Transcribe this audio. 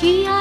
किया